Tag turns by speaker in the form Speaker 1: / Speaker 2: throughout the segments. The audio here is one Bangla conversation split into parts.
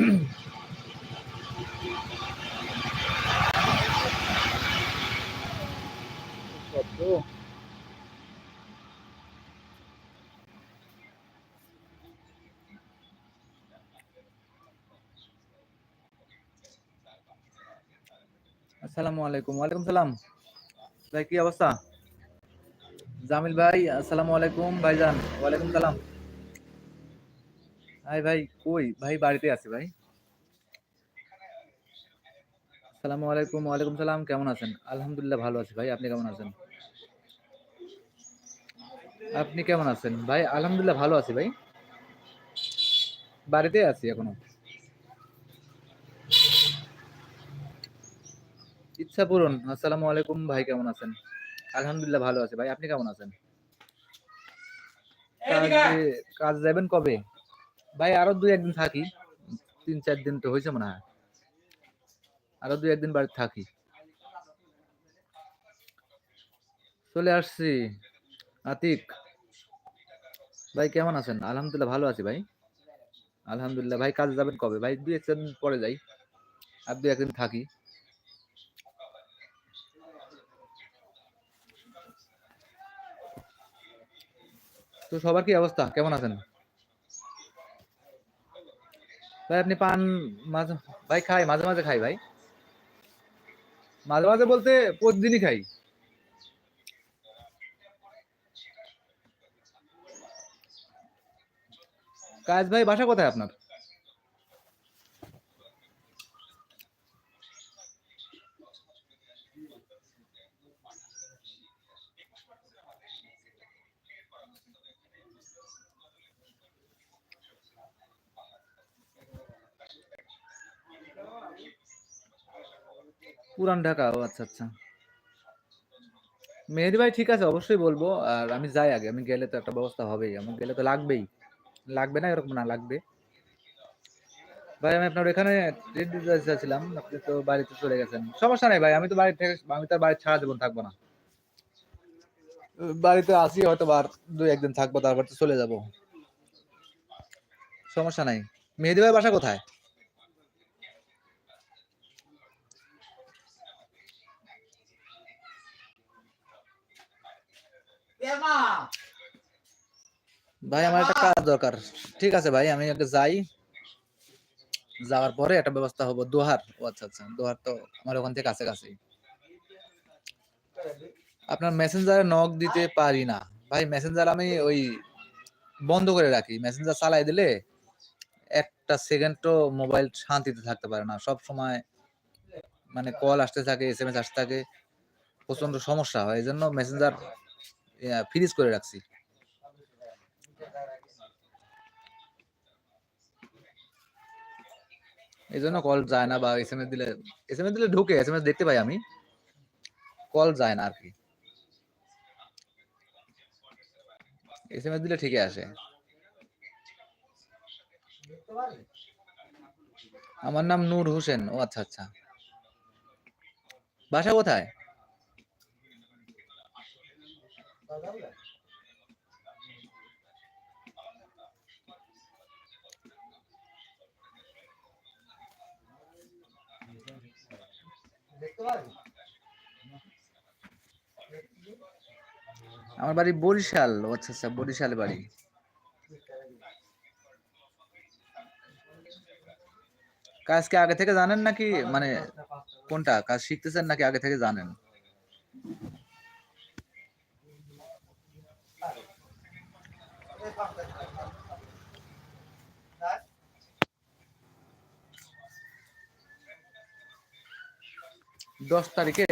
Speaker 1: শব্দ। আসসালামু আলাইকুম। ওয়ালাইকুম সালাম। ভাই, কি অবস্থা? জামিল ভাই, আসসালামু আলাইকুম ভাইজান। ওয়ালাইকুম সালাম। হাই ভাই কই? ভাই বাড়িতে আছি ভাই। আসসালামু আলাইকুম ওয়ালাইকুম সালাম কেমন আছেন? আলহামদুলিল্লাহ ভালো আছি ভাই আপনি কেমন আছেন? আপনি কেমন আছেন? ভাই আলহামদুলিল্লাহ ভালো আছি ভাই। বাড়িতে আছি এখনও। ইচ্ছা পূরণ। আসসালামু আলাইকুম ভাই কেমন আছেন? আলহামদুলিল্লাহ ভালো আছি ভাই আপনি কেমন আছেন? কাজ যাবেন কবে? ভাই, আরও দুই, একদিন থাকি। তিন, চার দিন তো হয়েছে মনে হয়। আরও দুই, একদিন বাড়িতে থাকি। চলে আসছি। আতিক, ভাই, কেমন আছেন? আলহামদুলিল্লাহ, ভালো আছি ভাই। আলহামদুলিল্লাহ, ভাই, কাজে যাবেন কবে? ভাই, দুই, এক, চার দিন পরে যাই। আর দুই, একদিন থাকি। তো সবার কি অবস্থা? কেমন আছেন? ভাই, আপনি পান মাঝে, ভাই খাই, মাঝে মাঝে খাই ভাই। মাঝে মাঝে বলতে প্রতিদিনই খাই। কাজ ভাই, বাসা কোথায় আপনার? পুরান ঢাকা, ও আচ্ছা আচ্ছা। মেহেদি ভাই ঠিক আছে, অবশ্যই বলব। আর আমি যাই আগে, আমি গেলে তো একটা ব্যবস্থা হবেই। আমার গেলে তো লাগবেই। লাগবে না, এরকম না, লাগবে। ভাই, আমি আপনার এখানে ট্রেন দিতে চাচ্ছিলাম আপনি তো বাড়িতে চলে গেছেন। সমস্যা নাই ভাই, আমি তো বাড়ি থেকে, আমি তো বাড়ি ছাড়া জীবন থাকব না। বাড়িতে আসি হয়তো বার দুই, একদিন থাকব, তারপর তো চলে যাব। সমস্যা নাই। মেহেদি ভাই, বাসা কোথায়? ভাই আমার একটা কাজ দরকার। ঠিক আছে ভাই আমি আগে যাই। যাওয়ার পরে একটা ব্যবস্থা হব। দোহার। ও আচ্ছা আচ্ছা। দোহার তো আমার ওখান থেকে কাছে কাছেই আপনার মেসেঞ্জারে নক দিতে পারি না। ভাই মেসেঞ্জার আমি ওই বন্ধ করে রাখি। মেসেঞ্জার চালাই দিলে একটা সেকেন্ড সেকেন্ডও মোবাইল শান্তিতে থাকতে পারে না। সব সময় মানে কল আসতে থাকে এস এম এস আসতে থাকে। প্রচণ্ড সমস্যা হয়। এই জন্য মেসেঞ্জার ফ্রিজ করে রাখছি। এই জন্য কল যায় না বা এস এম এস দিলে এস এম এস দিলে ঢুকে এস এম এস দেখতে পাই আমি। কল যায় না আর কি এস এম এস দিলে ঠিকই আসে। আমার নাম নূর হোসেন। ও আচ্ছা আচ্ছা। বাসা কোথায়? আমার বাড়ি বরিশাল আচ্ছা আচ্ছা বরিশালে বাড়ি। কাজ কি আগে থেকে জানেন নাকি? মানে কোনটা? কাজ শিখতেছেন নাকি আগে থেকে জানেন? দশ তারিখে।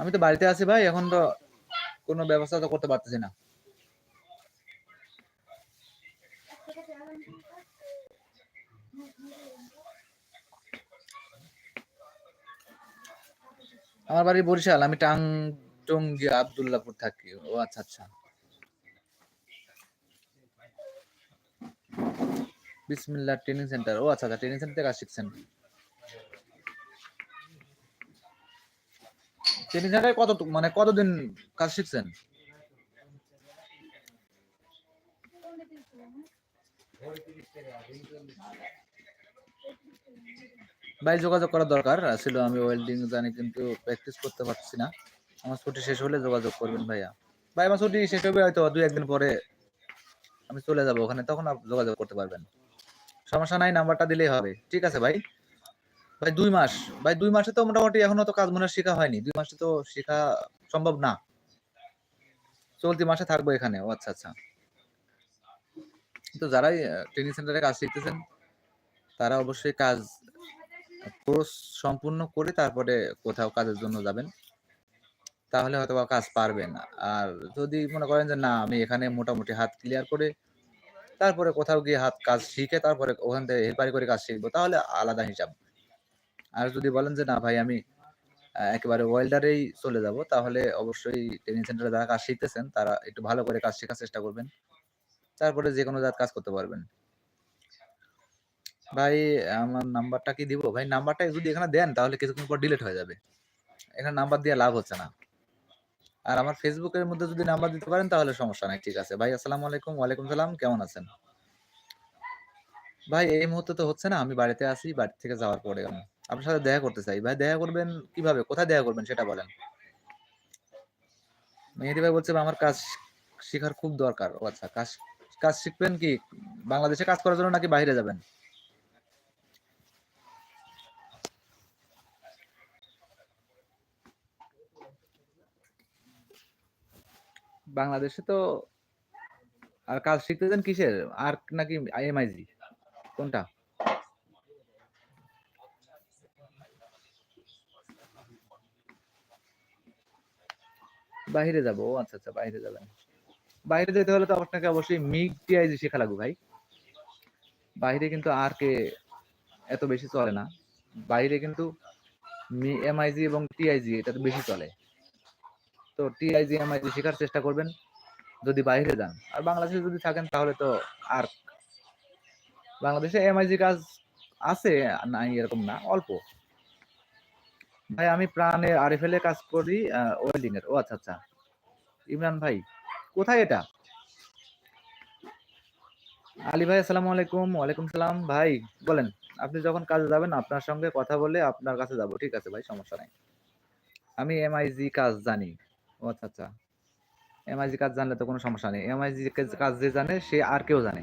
Speaker 1: আমি তো বাড়িতে আছি ভাই, এখন তো কোনো ব্যবস্থা তো করতে পারতেছি না। আমার বাড়ি বরিশাল, আমি টাং টঙ্গি আবদুল্লাপুর থাকি। ও আচ্ছা আচ্ছা। বিসমিল্লাহ ট্রেনিং সেন্টার। ও আচ্ছা আচ্ছা ট্রেনিং সেন্টার থেকে কাজ শিখছেন ট্রেনিং সেন্টারে কত মানে কতদিন কাজ শিখছেন? ভাই, যোগাযোগ করা দরকার। ছিল আমি ওয়েল্ডিং জানি, কিন্তু প্র্যাকটিস করতে পারছি না। আমার ছুটি শেষ হলে যোগাযোগ করবেন ভাইয়া। ভাই, আমার ছুটি শেষ হবে হয়তো দুই, একদিন পরে আমি চলে যাব ওখানে, তখন যোগাযোগ করতে পারবেন। সমস্যা নাই নাম্বারটা দিলেই হবে। ঠিক আছে ভাই? ভাই, দুই মাস। ভাই, দুই মাসে তো মোটামুটি এখনও তো কাজ মনে শেখা হয়নি। দুই মাসে তো শেখা সম্ভব না। চলতি মাসে থাকব এখানে। ও আচ্ছা আচ্ছা। তো যারাই ট্রেনিং সেন্টারে কাজ শিখতেছেন, তারা অবশ্যই কাজ, কোর্স সম্পূর্ণ করে তারপরে কোথাও কাজের জন্য যাবেন। তাহলে হয়তো বা কাজ পারবেন। আর যদি মনে করেন যে, না, আমি এখানে মোটামুটি হাত ক্লিয়ার করে, তারপরে কোথাও গিয়ে হাত কাজ শিখে তারপরে ওখান থেকে হেল্পারি করে কাজ শিখব, তাহলে আলাদা হিসাব। আর যদি বলেন যে, না ভাই, আমি একেবারে ওয়েল্ডারেই চলে যাব, তাহলে অবশ্যই ট্রেনিং সেন্টারে যারা কাজ শিখতেছেন, তারা একটু ভালো করে কাজ শেখার চেষ্টা করবেন। তারপরে যে কোনো জাত কাজ করতে পারবেন। ভাই, আমার নাম্বারটা কি দিব? ভাই, নাম্বারটা যদি এখানে দেন, তাহলে কিছুক্ষণ পর ডিলিট হয়ে যাবে। এখানে নাম্বার দিয়ে লাভ হচ্ছে না। আর আমার ফেসবুকের মধ্যে যদি নাম্বার দিতে পারেন, তাহলে সমস্যা নাই, ঠিক আছে। ভাই, আসসালামু আলাইকুম, ওয়ালাইকুম সালাম, কেমন আছেন? ভাই, এই মুহূর্তে তো হচ্ছে না, আমি বাড়িতে আসি বাড়ি থেকে যাওয়ার পরে আমি আপনার সাথে দেখা করতে চাই। ভাই, দেখা করবেন কীভাবে? কোথায় দেখা করবেন সেটা বলেন। মেহেদি ভাই বলছে আমার কাজ শেখার খুব দরকার। ও আচ্ছা কাজ কাজ শিখবেন কি? বাংলাদেশে কাজ করার জন্য নাকি বাইরে যাবেন? বাংলাদেশে তো আর কাজ শিখতেছেন কিসের? আর নাকি আইএমআইজি কোনটা? বাইরে যাব। আচ্ছা আচ্ছা বাইরে যাবেন। বাইরে যেতে হলে তো আপনাকে অবশ্যই মিগ টিআইজি শেখা লাগবে ভাই। বাইরে কিন্তু আর কে এত বেশি চলে না। বাইরে কিন্তু মি, এমআইজি এবং টিআইজি, এটা তো বেশি চলে। তো টিআইজি, এমআইজি শেখার চেষ্টা করবেন, যদি বাইরে যান। আর বাংলাদেশে যদি থাকেন, তাহলে তো আর বাংলাদেশে এমআইজি কাজ আছে, নাই এরকম না, অল্প। ভাই, আমি প্রাণে আরএফএল এ কাজ করি ওয়েল্ডিং এর ও আচ্ছা আচ্ছা। ইমরান ভাই, কোথায় এটা? আলী ভাই, আসসালামু আলাইকুম। ওয়ালাইকুম সালাম। ভাই, বলেন, আপনি যখন কাজে যাবেন, আপনার সঙ্গে কথা বলে আপনার কাছে যাব। ঠিক আছে ভাই, সমস্যা নাই। আমি এমআইজি কাজ জানি। ও আচ্ছা আচ্ছা। এমআইজি কাজ জানলে তো কোনো সমস্যা নেই। এমআইজি কাজ যে জানে, সে আর কেউ জানে।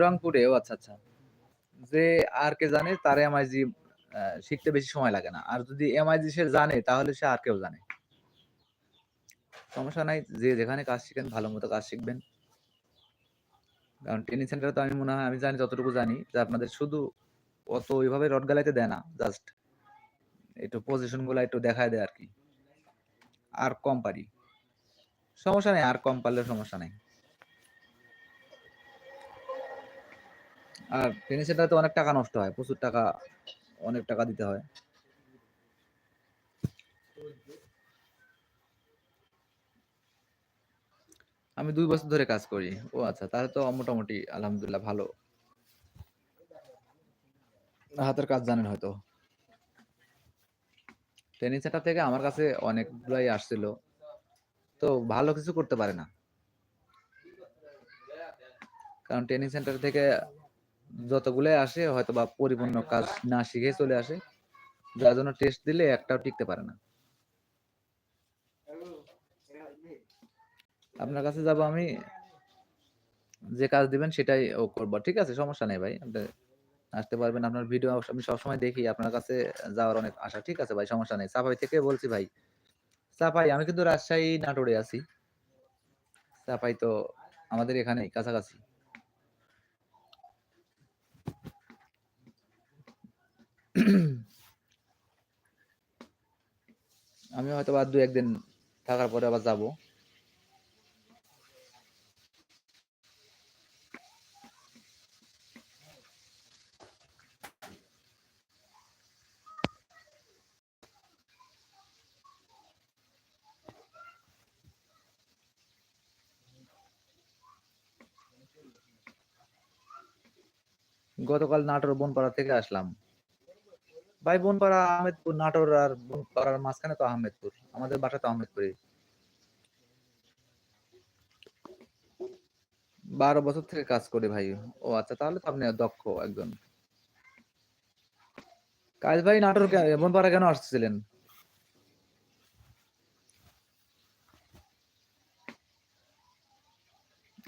Speaker 1: রংপুরে, ও আচ্ছা আচ্ছা। যে আর কে জানে তার এমআইজি শিখতে বেশি সময় লাগে না। আর যদি এমআইজি সে জানে, তাহলে সে আর কেউ জানে। সমস্যা নাই, যে যেখানে কাজ শিখেন, ভালো মতো কাজ শিখবেন। কারণ ট্রেনিং সেন্টারে তো আমি মনে হয়, আমি জানি, যতটুকু জানি, যে আপনাদের শুধু অত ওইভাবে রড গালাইতে দেয় না জাস্ট একটু পজিশনগুলা একটু দেখায় দেয় আর কি। আর কম পারি। সমস্যা নেই, আর কম পারলে সমস্যা নেই। আর সেন্টারে তো অনেক টাকা নষ্ট হয়, প্রচুর টাকা, অনেক টাকা দিতে হয়। আমি দুই বছর ধরে কাজ করি। ও আচ্ছা তাহলে তো মোটামুটি আলহামদুলিল্লাহ ভালো। হাতের কাজ জানেন হয়তো। ট্রেনিং সেন্টার থেকে আমার কাছে অনেকগুলাই আসছিল। তো ভালো কিছু করতে পারে না। কারণ ট্রেনিং সেন্টার থেকে যতগুলাই আসে হয়তো বা পরিপূর্ণ কাজ না শিখে চলে আসে। যার জন্য টেস্ট দিলে একটাও টিকতে পারে না। আপনার কাছে যাব আমি। যে কাজ দিবেন সেটাই ও করব। ঠিক আছে সমস্যা নেই ভাই। আপনি আসতে পারবেন আপনার ভিডিও আমি সবসময় দেখি আপনার কাছে যাওয়ার অনেক আশা। ঠিক আছে ভাই সমস্যা নেই। সাফাই থেকে বলছি ভাই সাফাই আমি কিন্তু রাজশাহী নাটোরে আছি। সাফাই তো আমাদের এখানেই কাছাকাছি। আমি হয়তো বা দু একদিন থাকার পরে আবার যাব। গতকাল নাটোর বনপাড়া থেকে আসলাম। ভাই বনপাড়া আহমেদপুর, নাটোর আর বনপাড়ার মাঝখানে তো আহমেদপুর। আমাদের বাসা তো আহমেদপুরে বারো বছর থেকে কাজ করি ভাই। ও আচ্ছা তাহলে তো আপনি দক্ষ একজন। কাজ ভাই নাটোর কে- এমন পাড়া কেন আসছিলেন?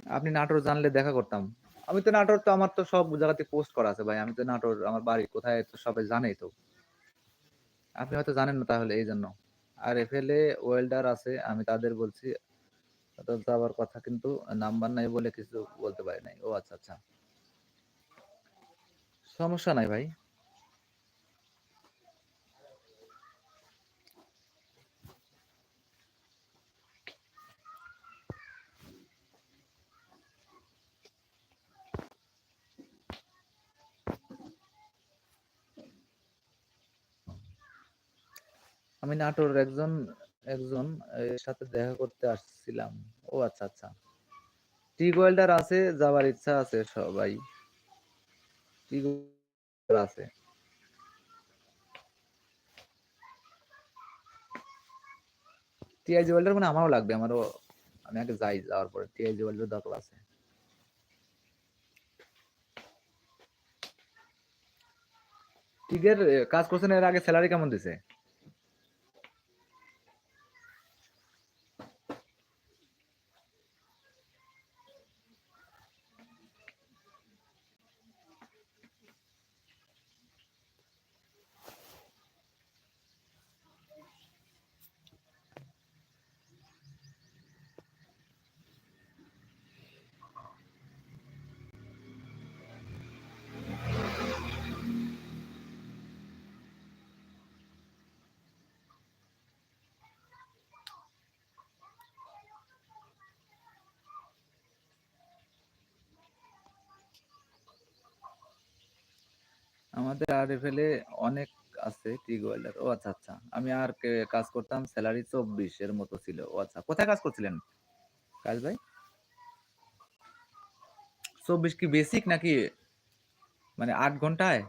Speaker 1: আপনি নাটোর জানলে দেখা করতাম। আমি তো নাটোর তো আমার তো সব জায়গাতে পোস্ট করা আছে ভাই। আমি তো নাটোর, আমার বাড়ি কোথায় তো সবাই জানেই তো। আপনি হয়তো জানেন না তাহলে এই জন্য। আর এফ এল এ ওয়েল্ডার আছে, আমি তাদের বলছি যাওয়ার কথা কিন্তু নাম্বার নাই বলে কিছু বলতে পারি নাই। ও আচ্ছা আচ্ছা। সমস্যা নাই ভাই। আমি নাটোর একজন একজন সাথে দেখা করতে আসছিলাম। ও আচ্ছা আচ্ছা। টিগ ওয়েল্ডার আছে, যাওয়ার ইচ্ছা আছে সবাই। টিগ আছে। টিআইজি ওয়েল্ডার মানে আমারও লাগবে, আমারও, আমি আগে যাই, যাওয়ার পরে টিআইজি ওয়েল্ডার দরকার আছে। টিগের কাজ করছেন এর আগে স্যালারি কেমন দিছে? আমাদের আর এফএলএ অনেক আছে টিগ ওয়েল্ডার ও আচ্ছা আচ্ছা। আমি আর কাজ করতাম স্যালারি চব্বিশ এর মতো ছিল। ও আচ্ছা কোথায় কাজ করছিলেন? কাজ ভাই? চব্বিশ কি বেসিক নাকি মানে আট ঘন্টায়?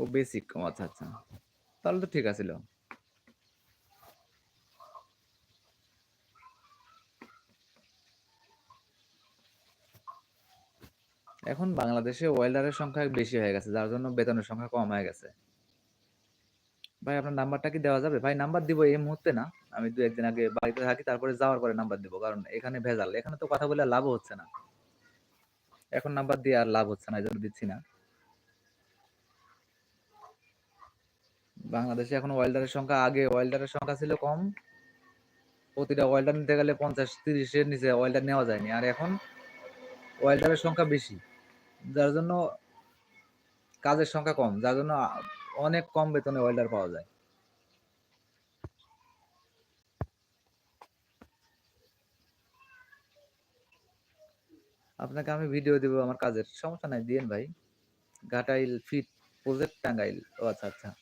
Speaker 1: ও বেসিক ও আচ্ছা আচ্ছা। তাহলে তো ঠিক আছিল। এখন বাংলাদেশে ওয়েল্ডারের সংখ্যা বেশি হয়ে গেছে, যার জন্য বেতনের সংখ্যা কম হয়ে গেছে। ভাই, আপনার নাম্বারটা কি দেওয়া যাবে? ভাই, নাম্বার দিব এই মুহূর্তে না। আমি দু একদিন আগে বাড়িতে থাকি, তারপরে যাওয়ার পরে নাম্বার দিব, কারণ এখানে ভেজাল। এখানে তো কথা বলে লাভ হচ্ছে না। এখন নাম্বার দিয়ে আর লাভ হচ্ছে না, এই জন্য দিচ্ছি না। বাংলাদেশে এখন ওয়েল্ডারের সংখ্যা আগে, ওয়েল্ডারের সংখ্যা ছিল কম। প্রতিটা ওয়েল্ডার নিতে গেলে পঞ্চাশ, তিরিশের নিচে ওয়েল্ডার নেওয়া যায়নি। আর এখন ওয়েল্ডারের সংখ্যা বেশি। যার জন্য কাজের সংখ্যা কম, যার জন্য অনেক কম বেতনে ওয়েল্ডার পাওয়া যায়। আপনাকে আমি ভিডিও দিব আমার কাজের, সমস্যা নাই, দিয়েন ভাই। ঘাটাইল ফিট, প্রজেক্ট টাঙ্গাইল, ও আচ্ছা আচ্ছা।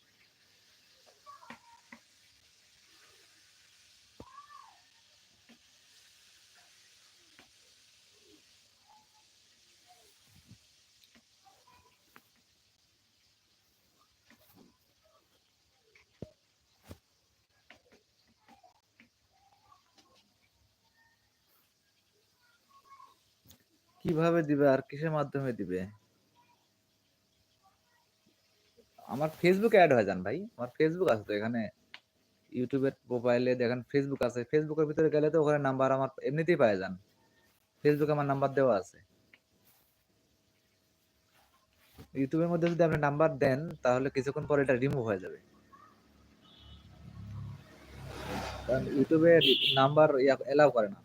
Speaker 1: কীভাবে দিবে আর কিসের মাধ্যমে দিবে? আমার ফেসবুকে অ্যাড হয়ে যান ভাই। আমার ফেসবুক আছে তো এখানে। ইউটিউবের প্রোফাইলে দেখেন ফেসবুক আছে। ফেসবুকের ভিতরে গেলে তো ওখানে নাম্বার আমার এমনিতেই পাওয়া যান ফেসবুকে আমার নাম্বার দেওয়া আছে। ইউটিউবের মধ্যে যদি আপনি নাম্বার দেন, তাহলে কিছুক্ষণ পরে এটা রিমুভ হয়ে যাবে। কারণ ইউটিউবে নাম্বার এলাও করে না।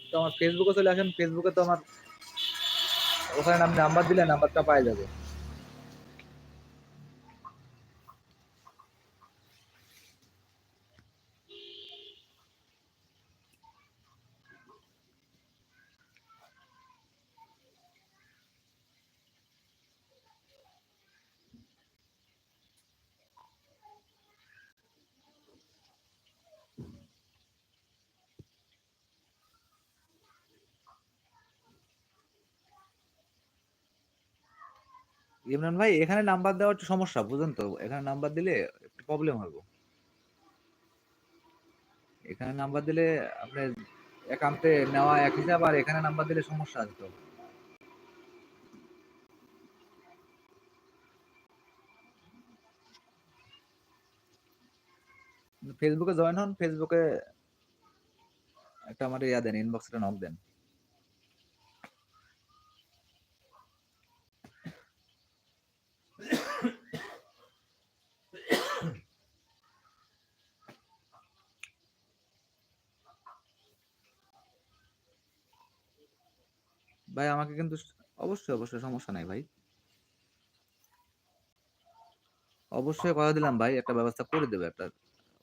Speaker 1: তো আমার ফেসবুকে চলে আসেন। ফেসবুকে তো আমার ওখানে আপনি নাম্বার দিলে নাম্বারটা পাওয়া যাবে। ইমরান ভাই, এখানে নাম্বার দেওয়া একটু সমস্যা বুঝুন তো? এখানে নাম্বার দিলে একটু প্রবলেম হবে। এখানে নাম্বার দিলে আপনি একান্তে নেওয়া এক হিসাব, আর এখানে নাম্বার দিলে সমস্যা আছে তো। ফেসবুকে জয়েন হন ফেসবুকে একটা আমার ইয়া দেন ইনবক্সটা নক দেন। ভাই, আমাকে কিন্তু অবশ্যই অবশ্যই সমস্যা নাই ভাই। অবশ্যই কথা দিলাম ভাই, একটা ব্যবস্থা করে দেবে, একটা,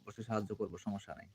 Speaker 1: অবশ্যই সাহায্য করব, সমস্যা নাই।